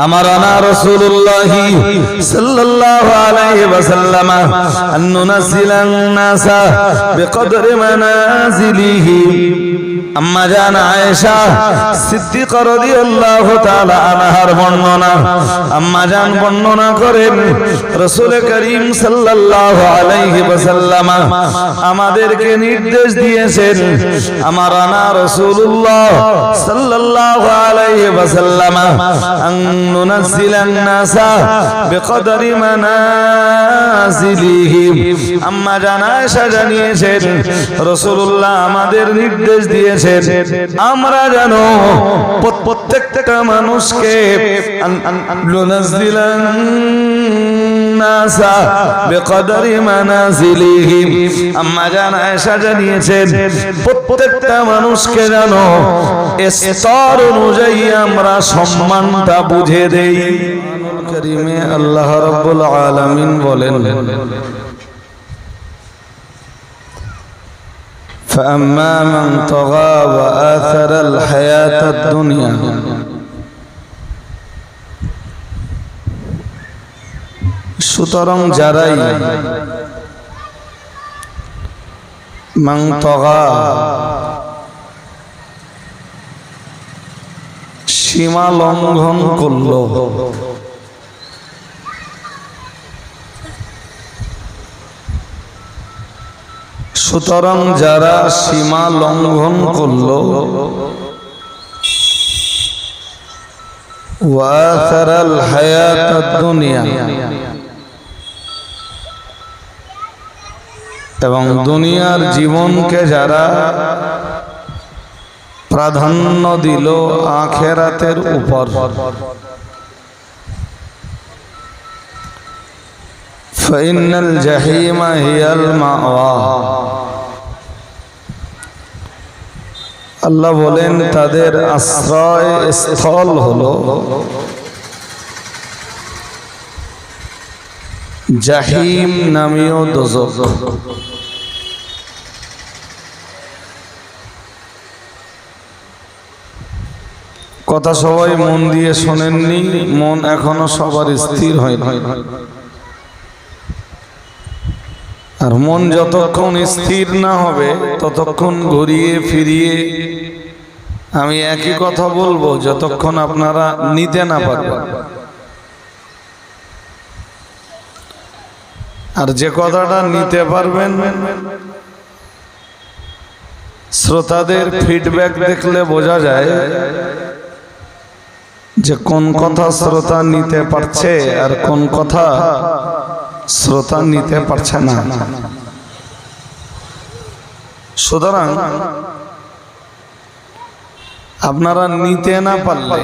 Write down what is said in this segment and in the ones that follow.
أمرنا رسول الله صلى الله عليه وسلم أن ننزل الناس بقدر منازلهم আম্মা জান আয়েশা সিদ্দিক রাদিয়াল্লাহু তাআলা আনহার বর্ণনা। আম্মা জান বর্ণনা করেন, রাসূল করিম সাল্লাল্লাহু আলাইহি ওয়াসাল্লাম আমাদেরকে নির্দেশ দিয়েছেন, আমার আনা রাসূলুল্লাহ সাল্লাল্লাহু আলাইহি ওয়াসাল্লাম, আন নুনাজ্জিলান নাসা বিকদরি মানাজিলিহিম আম্মা জান আয়েশা জানিয়েছেন, রাসূলুল্লাহ আমাদের নির্দেশ দিয়েছেন আমরা জানো প্রত্যেকটা মানুষকে আম্মা জান আয়েশা জানিয়েছেন মানুষকে জানো স্তর অনুযায়ী আমরা সম্মানটা বুঝে দেই। করিমে আল্লাহ রাব্বুল আলামিন বলেন। فأما من طغى وآثر الحياة الدنيا সুতরাং যারাই মাং তগা সীমা লঙ্ঘন করল সুতরাং যারা সীমা লঙ্ঘন করল দুনিয়া এবং দুনিয়ার জীবনকে যারা প্রাধান্য দিল আখেরাতের উপর। فإن الجحيم هي المأوى আল্লাহ বলেন তাদের আশ্রয় স্থল হলো জাহিম নামীয় দোজক কথা সবাই মন দিয়ে শোনেননি মন এখনো সবার স্থির হয় আর মন যতক্ষণ স্থির না হবে, ততক্ষণ ঘুরিয়ে ফিরিয়ে আমি একই কথা বলব, যতক্ষণ আপনারা নিতে না পারবেন। আর যে কথাটা নিতে পারবেন, শ্রোতাদের ফিডব্যাক দেখলে বোঝা যায় যে কোন কথা শ্রোতা নিতে পারছে আর কোন কথা শ্রোতা নিতে পারছে না। সুতরাং আপনারা নিতে না পারলে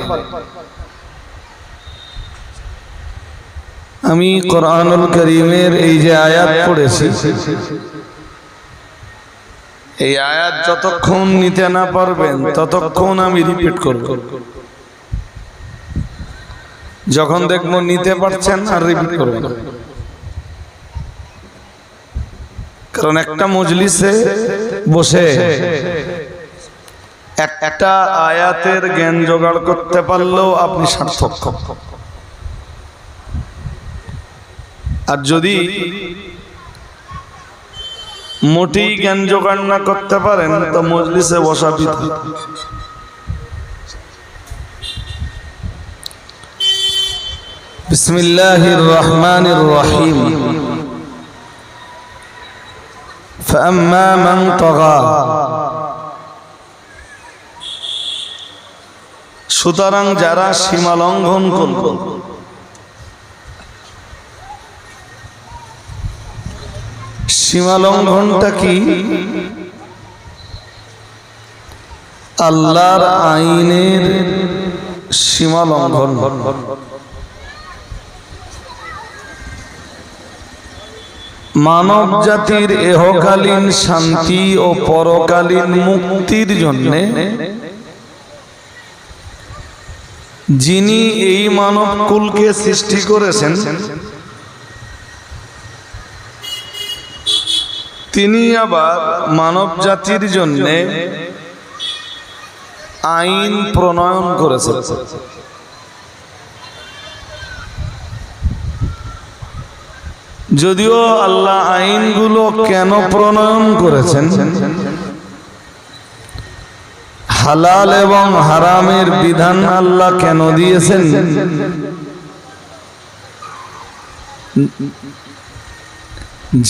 আমি কোরআনুল করিমের এই যে আয়াত পড়েছি, এই আয়াত যতক্ষণ নিতে না পারবেন ততক্ষণ আমি রিপিট করব। যখন দেখব নিতে পারছেন আর রিপিট করবেন। কারণ একটা মজলিসে বসে একটা আয়াতের জ্ঞান জোগাড় করতে পারলেও আপনি সার্থক। আর যদি মোটেই জ্ঞান জোগাড় না করতে পারেন, তো মজলিসে বসা পিতা বিসমিল্লাহির রহমানির রহিম। فأما من طغى সুতরাং যারা সীমা লঙ্ঘন করল সীমা লঙ্ঘনটা কি আল্লাহর আইনের সীমা লঙ্ঘন মানব জাতির এহকালীন শান্তি ও পরকালীন মুক্তির জন্য যিনি এই মানব কুলকে সৃষ্টি করেছেন তিনি আবার মানব জাতির জন্যে আইন প্রণয়ন করেছেন। যদিও আল্লাহ আইনগুলো কেন প্রণয়ন করেছেন? হালাল এবং হারামের বিধান আল্লাহ কেন দিয়েছেন?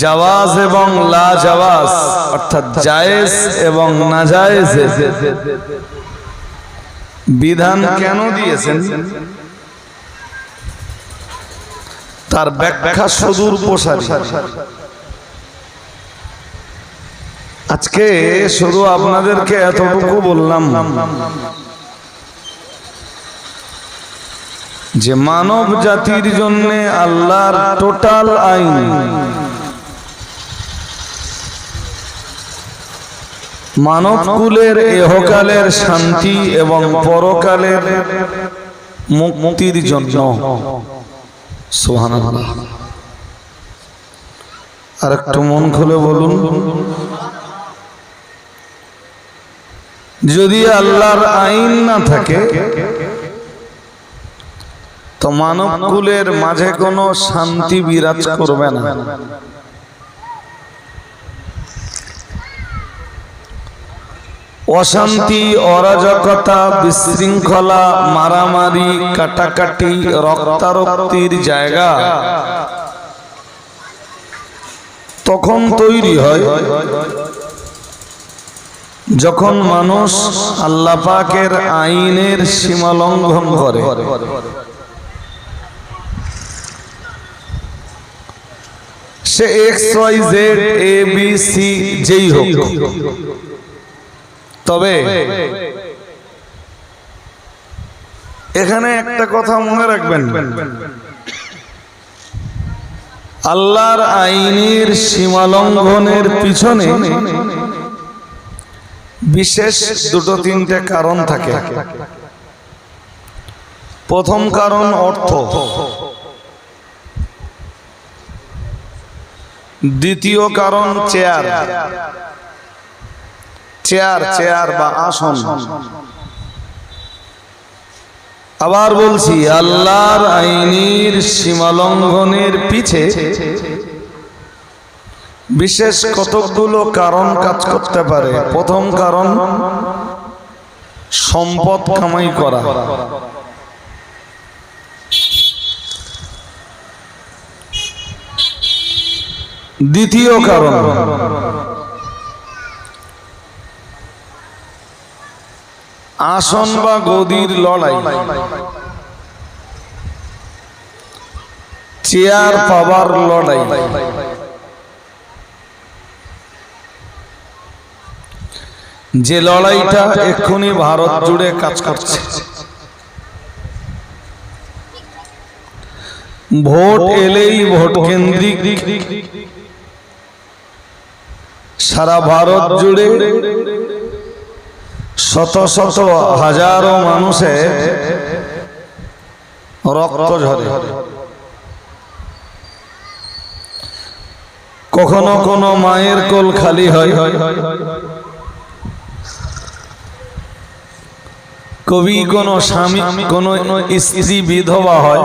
জাওয়াজ এবং লা জাওয়াজ অর্থাৎ জায়েজ এবং না জায়েজ বিধান কেন দিয়েছেন? তার ব্যাখ্যা সুদূর প্রসারী। আজকে শুধু আপনাদেরকে এতটুকু বললাম যে মানব জাতির জন্য আল্লাহর টোটাল আইন মানব কুলের এহকালের শান্তি এবং পরকালের মুক্তির জন্য। আর একটু মন খুলে বলুন। যদি আল্লাহর আইন না থাকে, তো মানব কুলের মাঝে কোনো শান্তি বিরাজ করবে না। অশান্তি, অরাজকতা, বিশৃঙ্খলা, মারামারি, কাটাকাটি, রক্তারক্তির জায়গা। তখন তৈরি হয়। যখন মানুষ আল্লাহ পাকের আইনের সীমা লঙ্ঘন করে। সে X Y Z A B C যেই হোক। তবে এখানে একটা কথা মনে রাখবেন। আল্লাহর আইনের সীমা লঙ্ঘনের পিছনে বিশেষ দুটো তিনটে কারণ থাকে। প্রথম কারণ অর্থ। দ্বিতীয় কারণ চেয়ার। চেয়ার চেয়ার বা আসন। আবার বলছি আল্লাহর আইনের সীমালঙ্ঘনের পিছে বিশেষ কতকগুলো কারণ কাজ করতে পারে। প্রথম কারণ সম্পদ কামাই করা। দ্বিতীয় কারণ আসন বা গদির লড়াই। চেয়ার পাবার লড়াই। যে লড়াইটা এক্ষুনি ভারত জুড়ে কাজ করছে। ভোট এলেই ভোট কেন্দ্রিক। সারা ভারত জুড়ে শত শত হাজারো মানুষের রক্ত ঝরে। কখনো কোনো মায়ের কোল খালি হয়। কবি কোন স্বামী, কোন স্ত্রী, বিধবা হয়।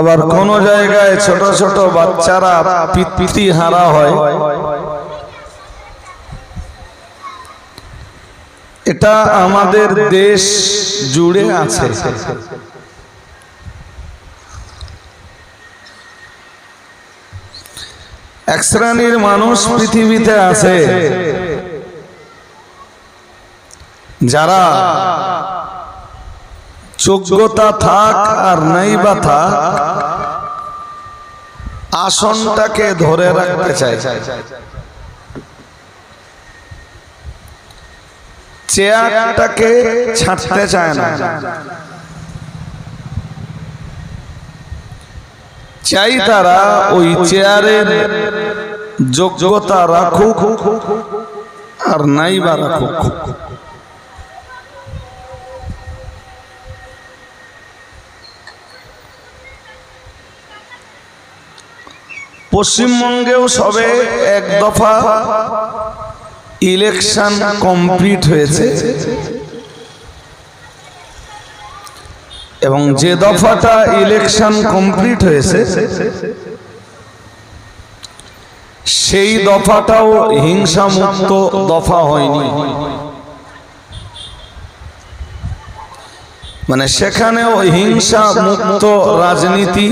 আবার কোন জায়গায় ছোট ছোট বাচ্চারা পিতৃ হারা হয়। এটা আমাদের দেশ জুড়ে আছে। এক শ্রেণির মানুষ পৃথিবীতে আছে। যারা যোগ্যতা থাক আর নাই বা থাক, আসনটাকে ধরে রাখতে চায়। চেয়ারটাকে ছাড়তে চায় না। চাই তারা ওই চেয়ারের যোগ্যতা রাখুক আর নাই বা রাখুক। পশ্চিমবঙ্গেও সবে এক দফা ইলেকশন কমপ্লিট হয়েছে। এবং যে দফাটা ইলেকশন কমপ্লিট হয়েছে, সেই দফাটাও হিংসা মুক্ত দফা হয়নি। মানে সেখানেও হিংসা মুক্ত রাজনীতি,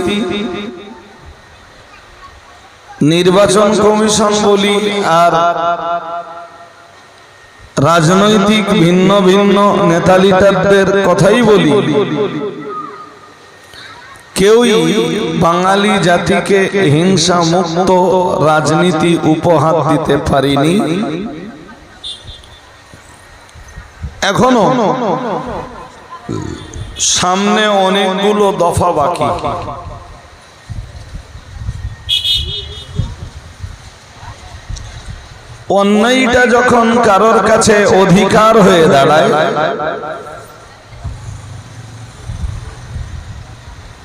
নির্বাচন কমিশন বলি আর রাজনৈতিক ভিন্ন ভিন্ন নেতা লিডারদের কথাই বলি। কেউই বাঙালি জাতিকে হিংসা মুক্ত রাজনীতি উপহার দিতে পারিনি। এখনও সামনে অনেকগুলো দফা বাকি। অন্যায়টা যখন কারোর কাছে অধিকার হয়ে দাঁড়ায়,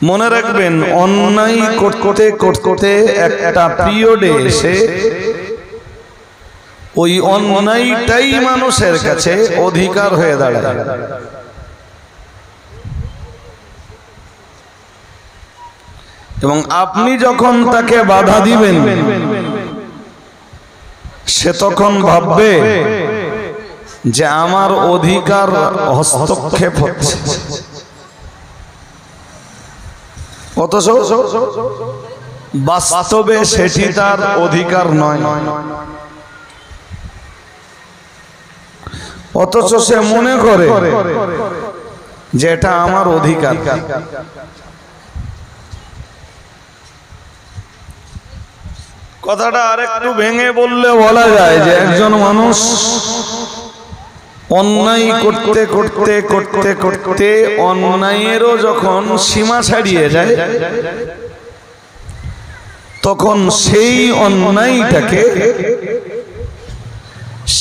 মনে রাখবেন, অন্যায় করতে করতে একটা পিরিয়ডে এসে ওই অন্যায়টাই মানুষের কাছে অধিকার হয়ে দাঁড়ায়। এবং আপনি যখন তাকে বাধা দিবেন সে তখন ভাববে যে আমার অধিকার হস্তক্ষেপ হচ্ছে। অথচ বাস্তবে সেটি তার অধিকার নয়। অথচ সে মনে করে যে এটা আমার অধিকার। কথাটা আরেকটু ভেঙে বললে বলা যায় যে একজন মানুষ অন্যায় করতে করতে করতে করতে অন্যায়েরও যখন সীমা ছাড়িয়ে যায় তখন সেই অন্যায়টাকে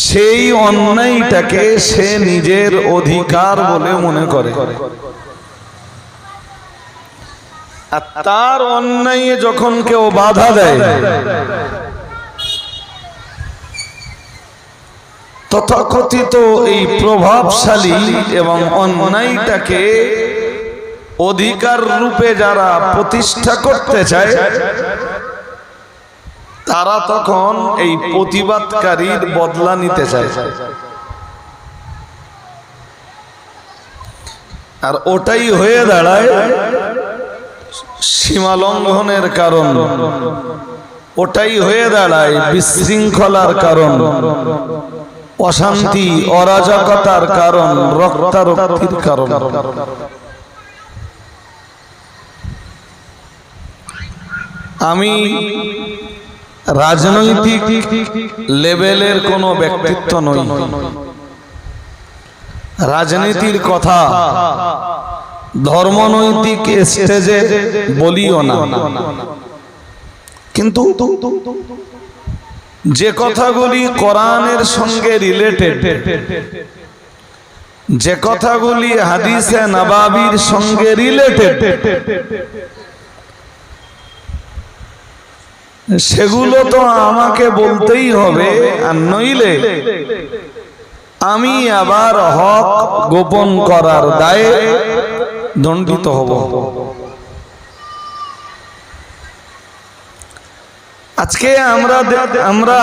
সেই অন্যায়টাকে সে নিজের অধিকার বলে মনে করে। আর তার অন্যায় যখন কেউ বাধা দেয়, তথাকথিত এই প্রভাবশালী এবং অন্যায়টাকে অধিকার রূপে যারা প্রতিষ্ঠা করতে চায়, তারা তখন এই প্রতিবাদকারীর বদলা নিতে চায়। আর ওটাই হয়ে দাঁড়ায় সীমা লঙ্ঘনের কারণ। ওটাই হয়ে দাঁড়ায় বিশৃঙ্খলার কারণ। অশান্তি, অরাজকতার কারণ, রক্তারক্তির কারণ। আমি রাজনৈতিক লেভেলের কোনো ব্যক্তিত্ব নই। রাজনীতির কথা ধর্মনৈতিক স্টেজে বলিও না। কিন্তু যে কথাগুলি কোরআনের সঙ্গে রিলেটেড যে কথাগুলি হাদিসে নবাবির সঙ্গে রিলেটেড সেগুলো তো আমাকে বলতেই হবে, আর নইলে আমি আবার হক গোপন করার দায়ে দণ্ডিত হব। আজকে আমরা আমরা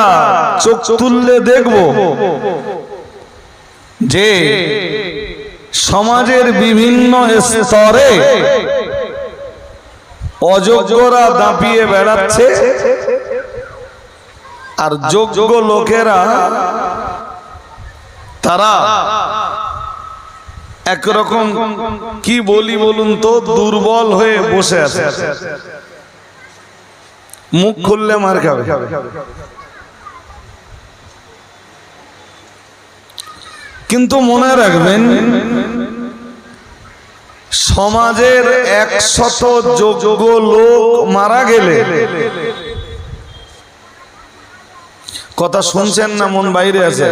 চোখ তুললে দেখব যে সমাজের বিভিন্ন স্তরে অযোগ্যরা দাপিয়ে বেড়াচ্ছে আর যোগ্য লোকেরা তারা একরকম কি বলি বলুন তো? দুর্বল হয়ে বসে আছে। মুখ খুললে মার খাবে। কিন্তু মনে রাখবেন, সমাজের একশত যোগ্য লোক মারা গেলে, কথা শুনছেন না মন বাইরে আছে?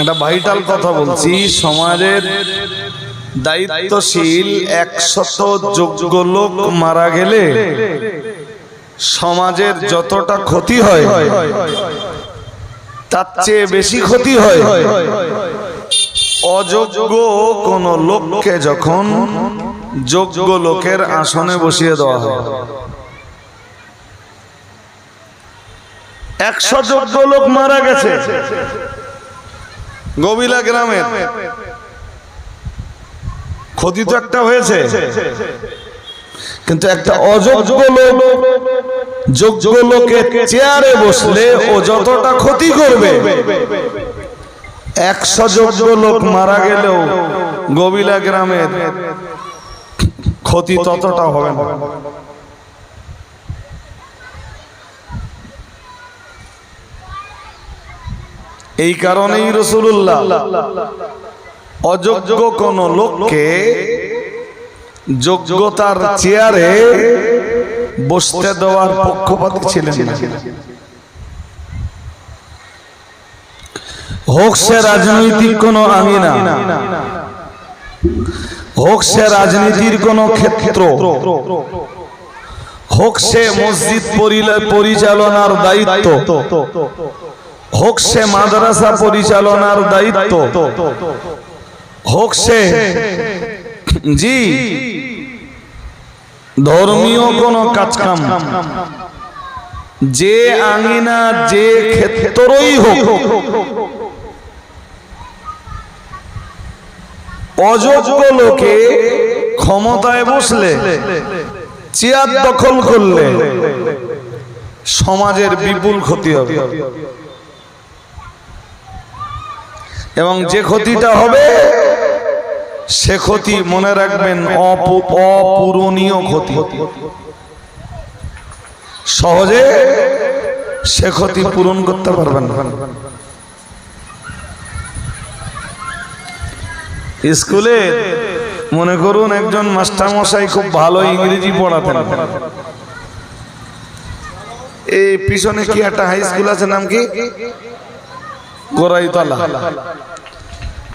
একটা ভাইটাল কথা বলছি সমাজের দায়িত্বশীল একশত যোগ্য লোক মারা গেলে সমাজের যতটা ক্ষতি হয় তার চেয়ে বেশি ক্ষতি হয়। অযোগ্য কোন লোককে যখন যোগ্য লোকের আসনে বসিয়ে দেওয়া হয়। একশো যোগ্য লোক মারা গেছে। গবিলা গ্রামের। ক্ষতি তো একটা হয়েছে। কিন্তু একটা অযোগ্য লোক, যোগ্য লোকের চেয়ারে বসলে ও যতটা ক্ষতি করবে, একশো যোগ্য লোক মারা গেলেও গবিলা গ্রামের ক্ষতি ততটা হবে না। এই কারণেই রসুল্লাহ অযোগ্য কোন লোককে যোগ্যতার চেয়ারে বসতে দেওয়ার পক্ষপাত ছিলেন হোক সে রাজনৈতিক কোন আমিনা, হোক সে রাজনীতির কোন ক্ষেত্র, হোক সে মসজিদ পরিচালনার দায়িত্ব হোক সে মাদ্রাসা পরিচালনার দায়িত্ব। হোক সে জি। ধর্মীয় কোন কাজকাম। যে আঙিনা যে ক্ষেত্রই হোক। অযোগ্য লোকে ক্ষমতায় বসলে চেয়ার দখল করলে সমাজের বিপুল ক্ষতি হবে। এবং যে ক্ষতিটা হবে সে ক্ষতি মনে রাখবেন অপু- অপূরণীয় ক্ষতি। সহজে সে ক্ষতি পূরণ করতে পারবেন স্কুলে মনে করুন একজন মাস্টারমশাই খুব ভালো ইংরেজি পড়াতেন। এই পিছনে কি একটা হাই স্কুল আছে নাম কি? গোরাইতলা।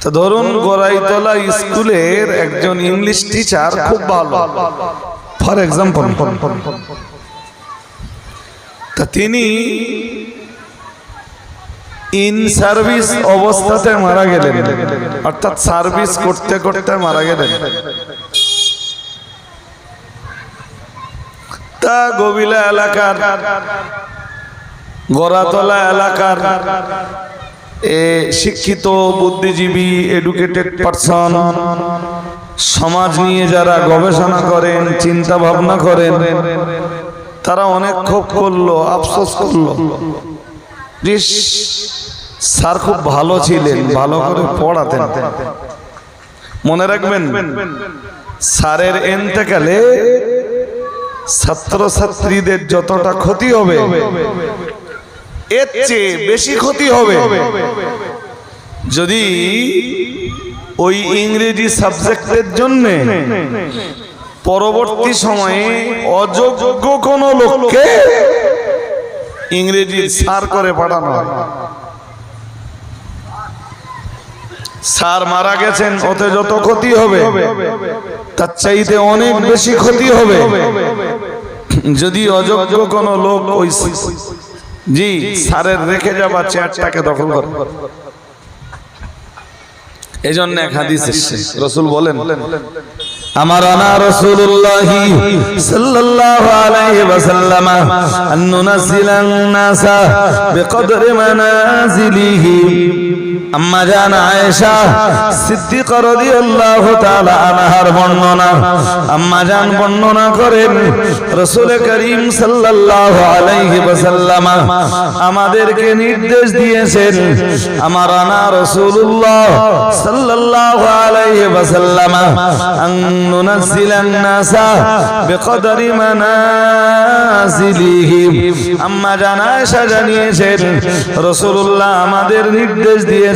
তো ধরুন গোরাইতলা স্কুলের একজন ইংলিশ টিচার খুব ভালো। ফর এক্সাম্পল তা তিনি ইন সার্ভিস অবস্থাতে মারা গেলেন। অর্থাৎ সার্ভিস করতে করতে মারা গেলেন। তা গবিলা এলাকার গড়াতলা এলাকার এ শিক্ষিত, বুদ্ধিজীবী এডুকেটেড পারসন সমাজ নিয়ে যারা গবেষণা করেন চিন্তা ভাবনা করেন, তারা অনেক ক্ষোভ করল, আফসোস করল। স্যার খুব ভালো ছিলেন, ভালো করে পড়াতেন। মনে রাখবেন, স্যারের এনতেকালে ছাত্র ছাত্রীদের যতটা ক্ষতি হবে এর চেয়ে বেশি ক্ষতি হবে। যদি ওই ইংরেজি সাবজেক্টের জন্য পরবর্তী সময়ে অযোগ্য কোন লোককে ইংরেজি সার করে পাঠানো হয়। স্যার মারা গেছেন ওতে যত ক্ষতি হবে তার চাইতে অনেক বেশি ক্ষতি হবে। যদি অযোগ্য কোন লোক ওই জি স্যারের রেখে যাওয়া চেয়ারটাকে দখল করে। এই জন্য এক হাদিস এসছে। রসুল বলেন আমার আনা রাসূলুল্লাহ সাল্লাল্লাহু আলাইহি ওয়াসাল্লাম আন নুনাজিলান নাসা বিকদরি মানাজিলিহি আম্মা জান আয়েশা সিদ্দিকা রাদিয়াল্লাহু তাআলা আনহার বর্ণনা। আম্মা জান বর্ণনা করেন, রাসূল করিম সাল্লাল্লাহু আলাইহি ওয়াসাল্লাম আমাদেরকে নির্দেশ দিয়েছেন, আমার আনা রাসূলুল্লাহ সাল্লাল্লাহু আলাইহি ওয়াসাল্লাম, আন নুনাজিলান নাসা বিকদরি মানাজিলিহিম আম্মা জান আয়েশা জানিয়েছেন, রাসূলুল্লাহ আমাদের নির্দেশ দিয়েছেন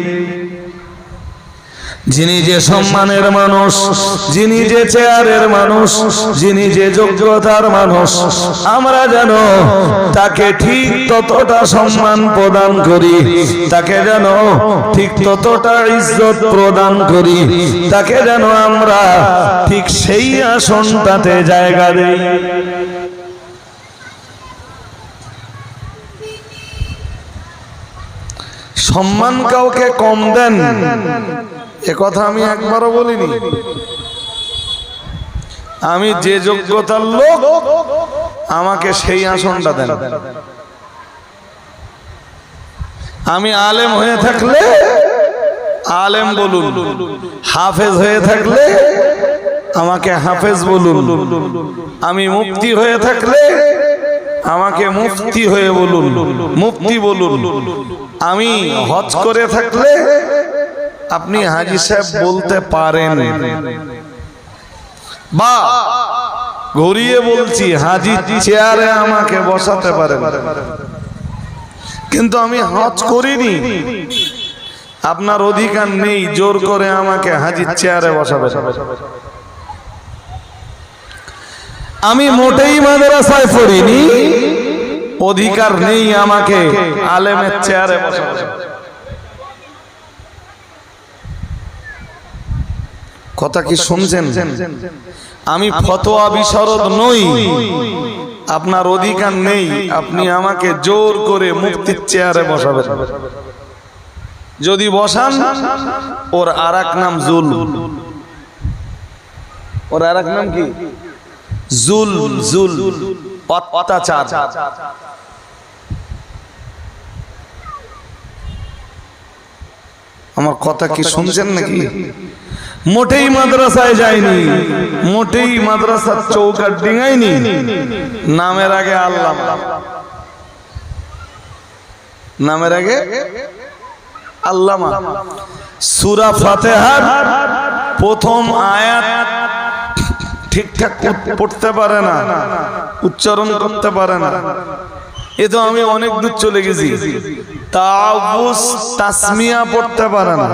যিনি যে সম্মানের মানুষ, যিনি যে চেয়ারের মানুষ, যিনি যে যোগ্যতার মানুষ, আমরা যেন তাকে ঠিক ততটা সম্মান প্রদান করি, তাকে যেন ঠিক ততটা ইজ্জত প্রদান করি, তাকে যেন আমরা ঠিক সেই আসনটাতে জায়গা দেই। সম্মান কাউকে কম দেন এ কথা আমি একবারও বলিনি। আমি যে যোগ্যতার লোক, আমাকে সেই আসনটা দেন। আমি আলেম হয়ে থাকলে আলেম বলুন, হাফেজ হয়ে থাকলে আমাকে হাফেজ বলুন। আমি মুক্তি হয়ে থাকলে আমাকে মুফতি হয়ে বলুন মুক্তি বলুন। আমি হজ করে থাকলে আপনি হাজি সাহেব বলতে পারেন। বা ঘুরিয়ে বলছি হাজি চেয়ারে আমাকে বসাতে পারেন। কিন্তু আমি হজ করিনি। আপনার অধিকার নেই জোর করে আমাকে হাজির চেয়ারে বসাবে আমি মোটেই মাদ্রাসায় পড়িনি। অধিকার নেই আমাকে আলেমের চেয়ারে বসাবে কথা কি শুনছেন? আমি ফতোয়া বিশরদ নই। আপনার অধিকার নেই। আপনি আমাকে জোর করে মুক্তির চেয়ারে বসাবেন। যদি বসান ওর আর নাম জুল। ওর আর নাম কি? জুল জুল অত্যাচার। আমার কথা কি শুনছেন নাকি? মোটেই মাদ্রাসায় যায়নি, মোটেই মাদ্রাসার চৌকাট ডিঙাইনি। নামের আগে আল্লাহ। নামের আগে আল্লামা। সুরা ফাতেহার প্রথম আয়াত ঠিকঠাক পড়তে পারে না, উচ্চারণ করতে পারে না। এ তো আমি অনেক দূর চলে গেছি। তাসমিয়া পড়তে পারে না।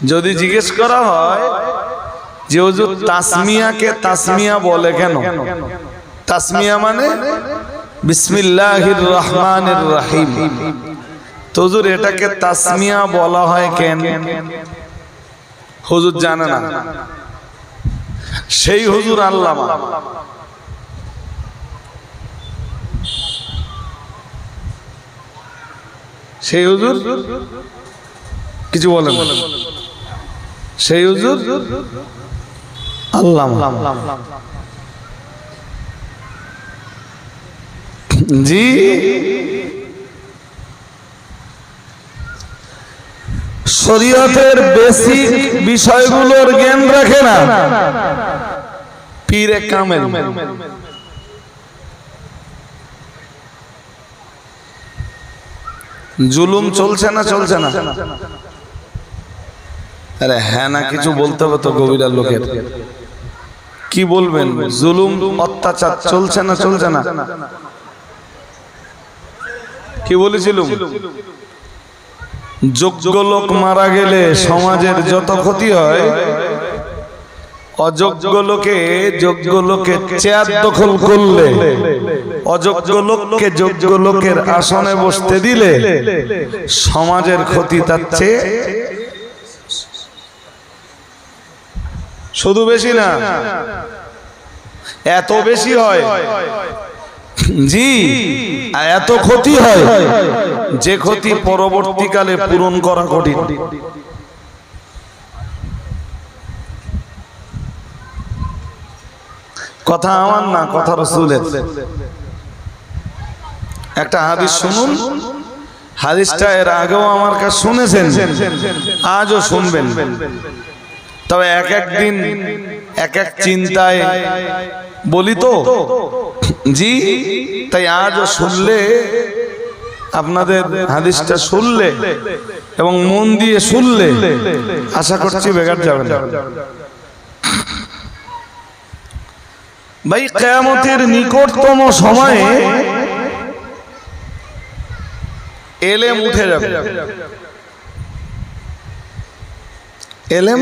যদি জিজ্ঞেস করা হয় যে হুজুর তাসমিয়াকে তাসমিয়া বলে কেন? তাসমিয়া মানে বিসমিল্লাহির রহমানির রহিম তো এটাকে তাসমিয়া বলা হয় কেন? হুজুর জানে না। সেই হুজুর আল্লামা। সেই হুজুর কিছু বলেন সেই হুজুর? আল্লাহ জি। শরীয়তের বেসিক বিষয়গুলোর জ্ঞান রাখে না। পীরে কামেল। জুলুম চলছে না চলছে না। আরে হ্যাঁ না কিছু বলতে হবে তো গভীরার লোকের। কি বলবেন? জুলুম অত্যাচার চলছে না চলছে না কি বলেছিলুম? যোগ্য লোক মারা গেলে সমাজের যত ক্ষতি হয় অযোগ্য লোকে যোগ্য লোকে চেয়ার দখল করলে অযোগ্য লোককে যোগ্য লোকের আসনে বসতে দিলে সমাজের ক্ষতি তার চেয়ে শুধু বেশি না, এত বেশি হয়। জি এত ক্ষতি হয়, যে ক্ষতি পরবর্তীকালে পূরণ করা কঠিন। কথা আমার না, কথা রসুলের। একটা হাদিস শুনুন, হাদিসটা এর আগেও আমার কাছে শুনেছেন, আজও শুনবেন। তবে এক এক দিন, এক এক চিন্তায় বলি তো, জি, তাই আজও শুনলে, আপনাদের হাদিসটা শুনলে এবং মন দিয়ে শুনলে আশা করছি বেকার যাবেন ভাই, কেয়ামতের নিকটতম সময়ে এলেম উঠে যাবে। এলেম?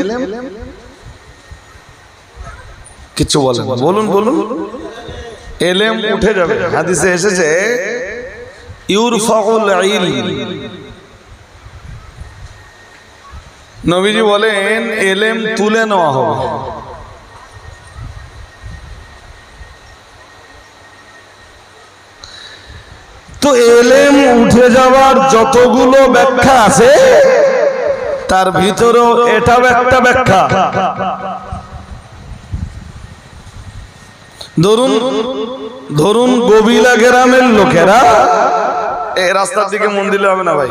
কিছু বলেন। বলুন। বলুন এলেম উঠে যাবে। হাদিসে এসেছে ইউরফাউল ইলম। নবীজি বলেন এলেম তুলে নেওয়া হবে। তো এলেম উঠে যাওয়ার যতগুলো ব্যাখ্যা আছে তার ভিতরেও এটাও একটা ব্যাখ্যা। ধরুন ধরুন গবিলা গ্রামের লোকেরা এই রাস্তার দিকে মন দিলে হবে না ভাই।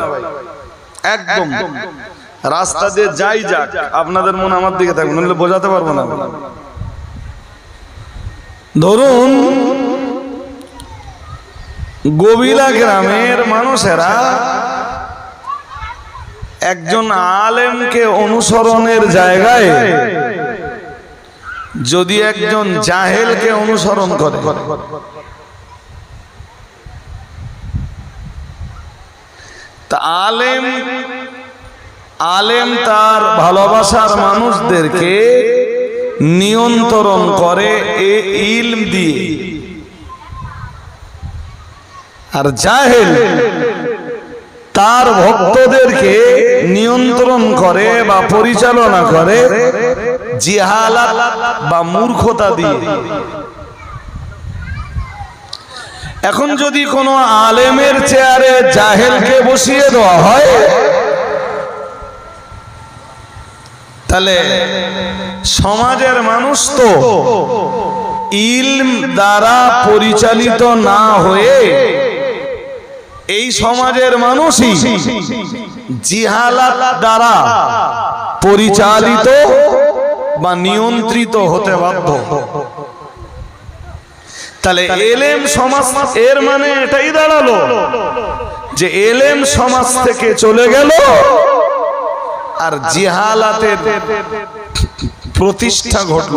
একদম। রাস্তা দিয়ে যাই যাক আপনাদের মন আমার দিকে থাকবে নইলে বোঝাতে পারব না। ধরুন গবিলা গ্রামের মানুষেরা একজন আলেমকে অনুসরণের জায়গায় যদি একজন জাহেলকে অনুসরণ করে। তা আলেম আলেম তার ভালোবাসার মানুষদেরকে নিয়ন্ত্রণ করে এ ইলম দিয়ে। আর জাহেল তার ভক্তদেরকে নিয়ন্ত্রণ করে বা পরিচালনা করে জিহালাত বা মূর্খতা দিয়ে। এখন যদি কোনো আলেমের চেয়ারে জাহেলকে বসিয়ে দেওয়া হয়, তাহলে সমাজের মানুষ তো ইলম দ্বারা পরিচালিত না হয়ে এই সমাজের মানুষই জিহালাত দ্বারা পরিচালিত বা নিয়ন্ত্রিত হতে বাধ্য। তাহলে এলেম সমাজ, এর মানে এটাই দাঁড়াল যে এলেম সমাজ থেকে চলে গেল আর জিহালাতের প্রতিষ্ঠা ঘটল।